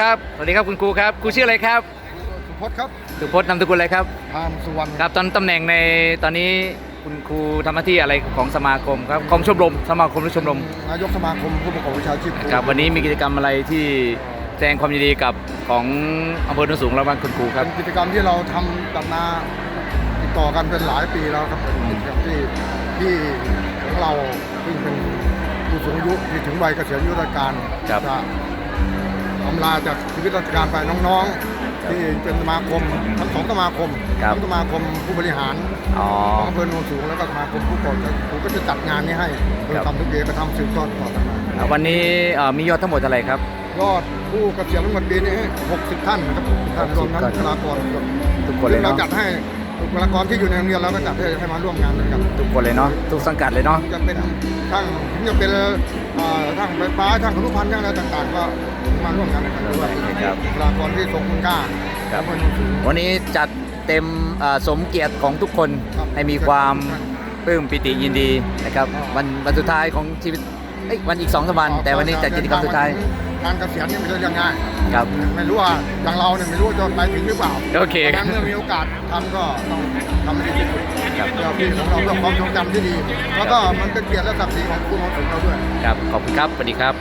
ครับ สวัสดีครับคุณครูครับ ครูชื่ออะไรครับ สุพจน์ครับ สุพจน์นามสกุลอะไรครับพามสุวรรณ ครับ ตอนตำแหน่งในตอนนี้คุณครูทำหน้าที่อะไรของสมาคมครับ ของชมรม สมาคมหรือชมรม นายกสมาคมผู้ประกอบวิชาชีพครูครับ วันนี้มีกิจกรรมอะไรที่แสดงความยินดีกับของอำเภอโนนสูงและบ้านคุณครูครับ เป็นกิจกรรมที่เราทำกันมาติดต่อกันเป็นหลายปีแล้วครับเป็นกิจกรรมที่ที่ของเราซึ่งเป็นผู้สูงอายุที่ถึงวัยเกษียณอายุราชการครับ จะ อำลาจากชีวิตราชการไปน้องๆ ที่เป็นสมาคมทั้งสองสมาคมครับ ทั้งสมาคมผู้บริหารอ๋อ ของอำเภอโนนสูงแล้วก็สมาคมผู้ก่อการผมก็จะจัดงานนี้ให้โดยครับ ทำทุกปีก็ทำสืบทอดต่อกันมาอ่าวันนี้เอ่อมียอดทั้งหมดเท่าไรครับ ยอดผู้เกษียณทั้งหมดปีนี้60 ท่านนะครับ60ท่านรวมทั้งบุคลากรทุกคนเลยเราเนาจัดให้ บุคลากรที่อยู่ในโรงเรียนเราก็จัดให้ให้มาร่วมงานด้วยกันทุกคนเลยเนาะทุกสังกัดเลยเนาะจะเป็นช่างถึงจะเป็นเอ่อช่างไฟฟ้าช่างขนุพันธ์ช่างอะไรต่างๆ ก็มาร่วมงานกันด้วยครับบุคลากรที่ทรงคุณค่าครับอำเภอโนนสูงวันนี้จัดเต็มเอ่อสมเกียรติของทุกคนครับ ให้มีความปลื้มปิติยินดีนะครับวันวันสุดท้ายของชีวิตเอ้ยวันอีกสองสามวัน แต่วันนี้จัดกิจกรรมสุดท้าย การเกษียณนี่ไม่ใช่เรื่องง่ายครับ ไม่รู้ว่าอย่างเราเนี่ยไม่รู้ว่าจะไปถึงหรือเปล่าโอเคดังนั้นเมื่อมีโอกาสทำก็ต้องทำให้ดีที่สุดครับ เพื่อพี่ของเราเพื่อความทรงจำที่ดี แล้วก็มันเป็นเกียรติและศักดิ์ศรีของคุณของเราด้วย ครับ ขอบคุณครับสวัสดีครับ